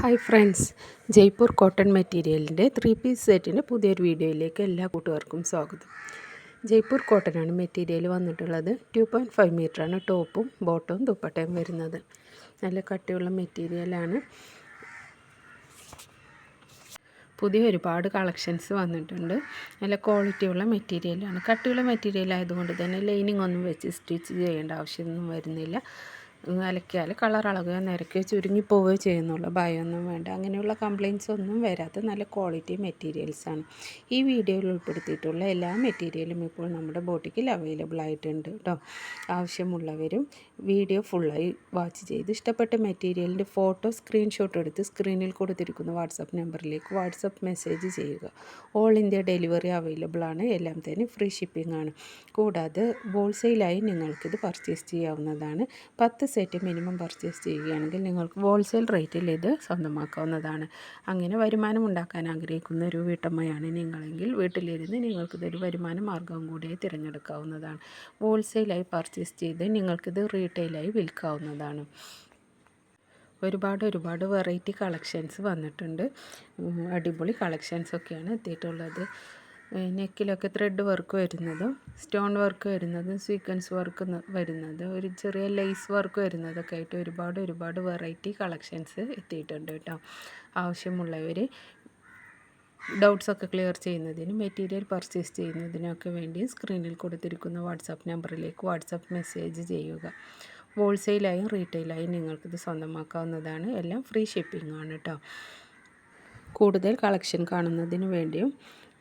Hi friends Jaipur cotton മെറ്റീരിയലിന്റെ three piece സെറ്റിന്റെ പുതിയൊരു വീഡിയോയിലേക്ക് എല്ലാ കൂട്ടുകാർക്കും സ്വാഗതം. ജയ്പൂർ കോട്ടനാണ് മെറ്റീരിയൽ വന്നിട്ടുള്ളത്. ടു പോയിന്റ് ഫൈവ് മീറ്ററാണ് ടോപ്പും ബോട്ടവും ദുപ്പട്ടയും വരുന്നത്. നല്ല കട്ടിയുള്ള മെറ്റീരിയലാണ് പുതിയ ഒരുപാട് കളക്ഷൻസ് വന്നിട്ടുണ്ട്. നല്ല ക്വാളിറ്റിയുള്ള മെറ്റീരിയലാണ് കട്ടിയുള്ള മെറ്റീരിയൽ ആയതുകൊണ്ട് തന്നെ ലൈനിങ് ഒന്നും വെച്ച് സ്റ്റിച്ച് ചെയ്യേണ്ട ആവശ്യമൊന്നും വരുന്നില്ല. അലക്കിയാൽ കളർ ഇളകുകയോ നിരക്കുകയോ ചുരുങ്ങി പോവുകയോ ചെയ്യുന്നുള്ളൂ. ഭയമൊന്നും വേണ്ട. അങ്ങനെയുള്ള കംപ്ലയിൻസ് ഒന്നും വരാത്ത നല്ല ക്വാളിറ്റി മെറ്റീരിയൽസാണ് ഈ വീഡിയോയിൽ ഉൾപ്പെടുത്തിയിട്ടുള്ള എല്ലാ മെറ്റീരിയലും ഇപ്പോൾ നമ്മുടെ ബോട്ടിക്കിൽ അവൈലബിൾ ആയിട്ടുണ്ട് കേട്ടോ ആവശ്യമുള്ളവരും വീഡിയോ ഫുള്ളായി വാച്ച് ചെയ്ത് ഇഷ്ടപ്പെട്ട മെറ്റീരിയലിന്റെ ഫോട്ടോ സ്ക്രീൻഷോട്ട് എടുത്ത് സ്ക്രീനിൽ കൊടുത്തിരിക്കുന്ന വാട്സപ്പ് നമ്പറിലേക്ക് വാട്സപ്പ് മെസ്സേജ് ചെയ്യുക. ഓൾ ഇന്ത്യ ഡെലിവറി അവൈലബിൾ ആണ്. എല്ലാം തന്നെ ഫ്രീ ഷിപ്പിംഗ് ആണ്. കൂടാതെ ഹോൾസെയിലായി നിങ്ങൾക്കിത് പർച്ചേസ് ചെയ്യാവുന്നതാണ്. പത്ത് സെറ്റ് മിനിമം പർച്ചേസ് ചെയ്യുകയാണെങ്കിൽ നിങ്ങൾക്ക് ഹോൾസെയിൽ റേറ്റിൽ ഇത് സ്വന്തമാക്കാവുന്നതാണ്. അങ്ങനെ വരുമാനം ഉണ്ടാക്കാൻ ആഗ്രഹിക്കുന്ന ഒരു വീട്ടമ്മയാണ് നിങ്ങളെങ്കിൽ വീട്ടിലിരുന്ന് നിങ്ങൾക്കിതൊരു വരുമാന മാർഗവും കൂടി തിരഞ്ഞെടുക്കാവുന്നതാണ്. ഹോൾസെയിലായി പർച്ചേസ് ചെയ്ത് നിങ്ങൾക്കിത് റീറ്റെയിലായി വിൽക്കാവുന്നതാണ്. ഒരുപാട് ഒരുപാട് വെറൈറ്റി കളക്ഷൻസ് വന്നിട്ടുണ്ട്. അടിപൊളി കളക്ഷൻസ് ഒക്കെയാണ് എത്തിയിട്ടുള്ളത്. നെക്കിലൊക്കെ ത്രെഡ് വർക്ക് വരുന്നതും സ്റ്റോൺ വർക്ക് വരുന്നതും സീക്വൻസ് വർക്ക് വരുന്നത് ഒരു ചെറിയ ലേസ് വർക്ക് വരുന്നതൊക്കെ ആയിട്ട് ഒരുപാട് ഒരുപാട് വെറൈറ്റി കളക്ഷൻസ് എത്തിയിട്ടുണ്ട് കേട്ടോ. ആവശ്യമുള്ളവർ ഡൗട്ട്സൊക്കെ ക്ലിയർ ചെയ്യുന്നതിനും മെറ്റീരിയൽ പർച്ചേസ് ചെയ്യുന്നതിനൊക്കെ വേണ്ടി സ്ക്രീനിൽ കൊടുത്തിരിക്കുന്ന വാട്സാപ്പ് നമ്പറിലേക്ക് വാട്സാപ്പ് മെസ്സേജ് ചെയ്യുക. ഹോൾസെയിലായും റീറ്റെയിലായും നിങ്ങൾക്കിത് സ്വന്തമാക്കാവുന്നതാണ്. എല്ലാം ഫ്രീ ഷിപ്പിംഗ് ആണ് കേട്ടോ. കൂടുതൽ കളക്ഷൻ കാണുന്നതിന് വേണ്ടിയും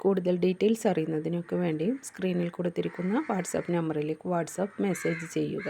കൂടുതൽ ഡീറ്റെയിൽസ് അറിയുന്നതിനൊക്കെ വേണ്ടിയും സ്ക്രീനിൽ കൊടുത്തിരിക്കുന്ന വാട്സാപ്പ് നമ്പറിലേക്ക് വാട്സാപ്പ് മെസ്സേജ് ചെയ്യുക.